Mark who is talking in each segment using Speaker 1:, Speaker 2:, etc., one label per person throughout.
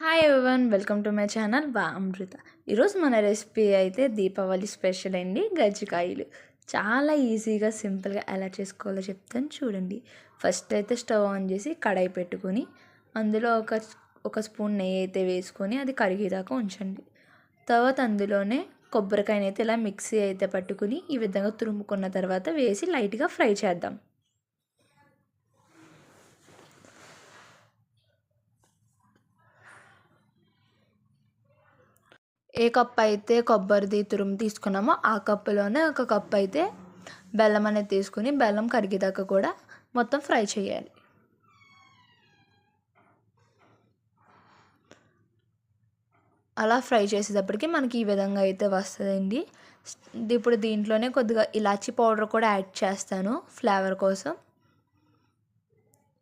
Speaker 1: Hi everyone welcome to my channel వా అమృత ఈరోజు మన రెసిపీ అయితే దీపావళి స్పెషల్ అండి గజ్జికాయలు. చాలా ఈజీగా సింపుల్గా ఎలా చేసుకోవాలో చెప్తాను చూడండి. ఫస్ట్ అయితే స్టవ్ ఆన్ చేసి కడాయి పెట్టుకొని అందులో ఒక ఒక స్పూన్ నెయ్యి అయితే వేసుకొని అది కరిగేదాకా ఉంచండి. తర్వాత అందులోనే కొబ్బరికాయనైతే ఇలా మిక్సీ అయితే పట్టుకుని ఈ విధంగా తురుముకున్న తర్వాత వేసి లైట్గా ఫ్రై చేద్దాం. ఏ కప్ అయితే కొబ్బరిది తురుము తీసుకున్నామో ఆ కప్పులోనే ఒక కప్ అయితే బెల్లం అనేది తీసుకుని బెల్లం కరిగేదాకా కూడా మొత్తం ఫ్రై చేయాలి. అలా ఫ్రై చేసేటప్పటికి మనకి ఈ విధంగా అయితే వస్తుందండి. ఇప్పుడు దీంట్లోనే కొద్దిగా ఇలాచీ పౌడర్ కూడా యాడ్ చేస్తాను ఫ్లేవర్ కోసం.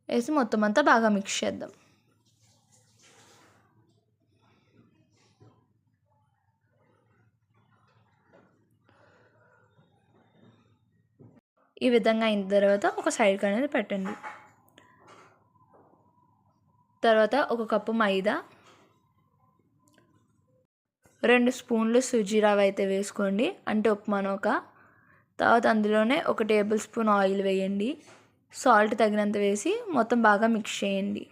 Speaker 1: వేసి మొత్తం అంతా బాగా మిక్స్ చేద్దాం. ఈ విధంగా అయిన తర్వాత ఒక సైడ్కి అనేది పెట్టండి. తర్వాత ఒక కప్పు మైదా రెండు స్పూన్లు సుజీ రవ్వ అయితే వేసుకోండి. అంటే ఉప్మానోక తర్వాత అందులోనే ఒక టేబుల్ స్పూన్ ఆయిల్ వేయండి. సాల్ట్ తగినంత వేసి మొత్తం బాగా మిక్స్ చేయండి.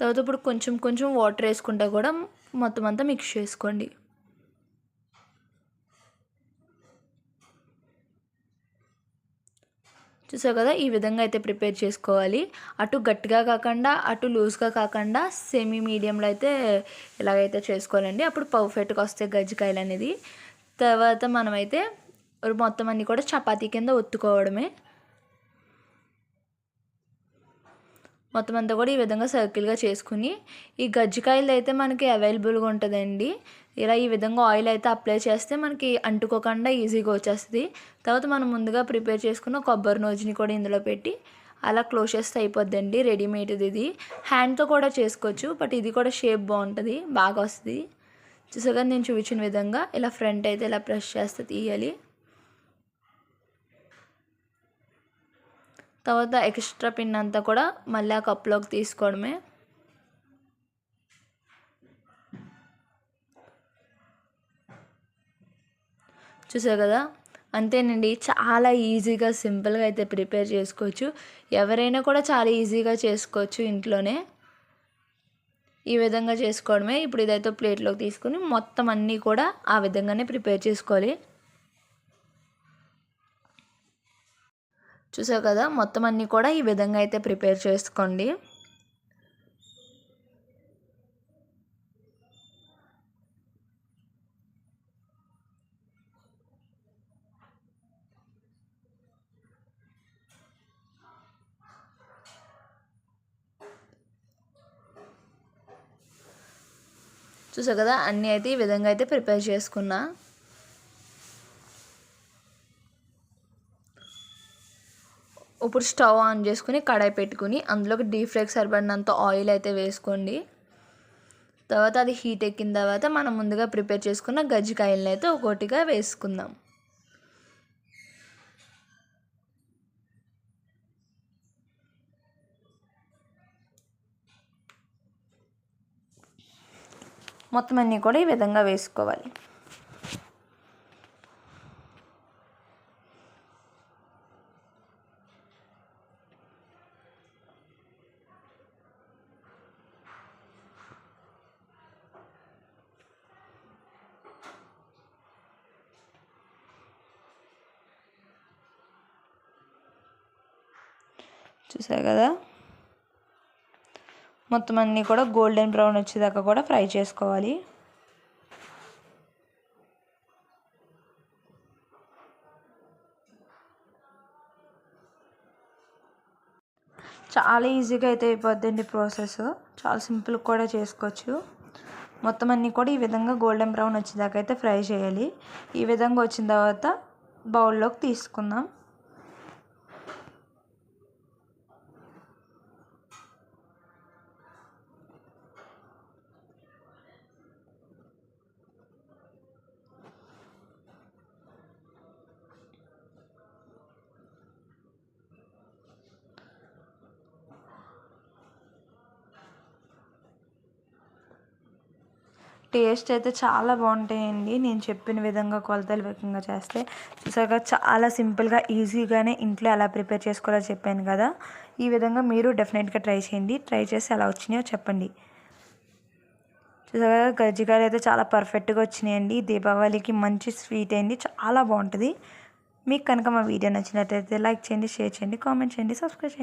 Speaker 1: తర్వాత ఇప్పుడు కొంచెం కొంచెం వాటర్ వేసుకుంటా కూడా మొత్తం అంతా మిక్స్ చేసుకోండి. చూసావు కదా? ఈ విధంగా అయితే ప్రిపేర్ చేసుకోవాలి. అటు గట్టిగా కాకుండా అటు లూజ్గా కాకుండా సెమీ మీడియంలో అయితే ఇలాగైతే చేసుకోవాలండి అప్పుడు పర్ఫెక్ట్గా వస్తాయి గజ్జికాయలు అనేది తర్వాత మనమైతే మొత్తం అన్నీ కూడా చపాతీ కింద ఒత్తుకోవడమే. మొత్తం అంతా కూడా ఈ విధంగా సర్కిల్గా చేసుకుని ఈ గజ్జికాయలు అయితే మనకి అవైలబుల్గా ఉంటుందండి. ఇలా ఈ విధంగా ఆయిల్ అయితే అప్లై చేస్తే మనకి అంటుకోకుండా ఈజీగా వచ్చేస్తుంది. తర్వాత మనం ముందుగా ప్రిపేర్ చేసుకున్న కొబ్బరి నోజుని కూడా ఇందులో పెట్టి అలా క్లోజ్ చేస్తే అయిపోద్దండి. రెడీమేడ్ది ఇది. హ్యాండ్తో కూడా చేసుకోవచ్చు బట్ ఇది కూడా షేప్ బాగుంటుంది బాగా వస్తుంది. చూసాగా నేను చూపించిన విధంగా ఇలా ఫ్రంట్ అయితే ఇలా ప్రెస్ చేస్తే తీయాలి. తర్వాత ఎక్స్ట్రా పిన్ అంతా కూడా మళ్ళీ ఆ కప్లోకి తీసుకోవడమే. చూసారు కదా? అంతేనండి చాలా ఈజీగా సింపుల్గా అయితే ప్రిపేర్ చేసుకోవచ్చు. ఎవరైనా కూడా చాలా ఈజీగా చేసుకోవచ్చు ఇంట్లోనే. ఈ విధంగా చేసుకోవడమే. ఇప్పుడు ఇదైతే ప్లేట్లోకి తీసుకుని మొత్తం అన్నీ కూడా ఆ విధంగానే ప్రిపేర్ చేసుకోవాలి. చూసావు కదా? మొత్తం అన్నీ కూడా ఈ విధంగా అయితే ప్రిపేర్ చేసుకోండి. చూసా కదా? అన్నీ అయితే ఈ విధంగా అయితే ప్రిపేర్ చేసుకున్నా. ఇప్పుడు స్టవ్ ఆన్ చేసుకుని కడాయి పెట్టుకుని అందులోకి డీప్ ఫ్రైకి సరిపడినంత ఆయిల్ అయితే వేసుకోండి. తర్వాత అది హీట్ ఎక్కిన తర్వాత మనం ముందుగా ప్రిపేర్ చేసుకున్న గజ్జికాయలను అయితే ఒక్కొక్కటిగా వేసుకుందాం. మొత్తం అన్నీ కూడా ఈ విధంగా వేసుకోవాలి. చూసారు కదా? మొత్తం అన్నీ కూడా గోల్డెన్ బ్రౌన్ వచ్చేదాకా కూడా ఫ్రై చేసుకోవాలి. చాలా ఈజీగా అయితే అయిపోద్దండి ప్రాసెస్ చాలా సింపుల్ కూడా చేసుకోవచ్చు. మొత్తం అన్నీ కూడా ఈ విధంగా గోల్డెన్ బ్రౌన్ వచ్చేదాకా అయితే ఫ్రై చేయాలి. ఈ విధంగా వచ్చిన తర్వాత బౌల్లోకి తీసుకుందాం. టేస్ట్ అయితే చాలా బాగుంటాయండి. నేను చెప్పిన విధంగా కొలతలు వేగంగా చేస్తే. చూసాక చాలా సింపుల్గా ఈజీగానే ఇంట్లో ఎలా ప్రిపేర్ చేసుకోవాలో చెప్పాను కదా. ఈ విధంగా మీరు డెఫినెట్గా ట్రై చేయండి. ట్రై చేసి ఎలా వచ్చినాయో చెప్పండి. చూసాక గజ్జికాయలు అయితే చాలా పర్ఫెక్ట్గా వచ్చినాయండి. దీపావళికి మంచి స్వీట్ అండి. చాలా బాగుంటుంది. మీకు కనుక మా వీడియో నచ్చినట్లయితే లైక్ చేయండి షేర్ చేయండి కామెంట్ చేయండి సబ్స్క్రైబ్ చేయండి.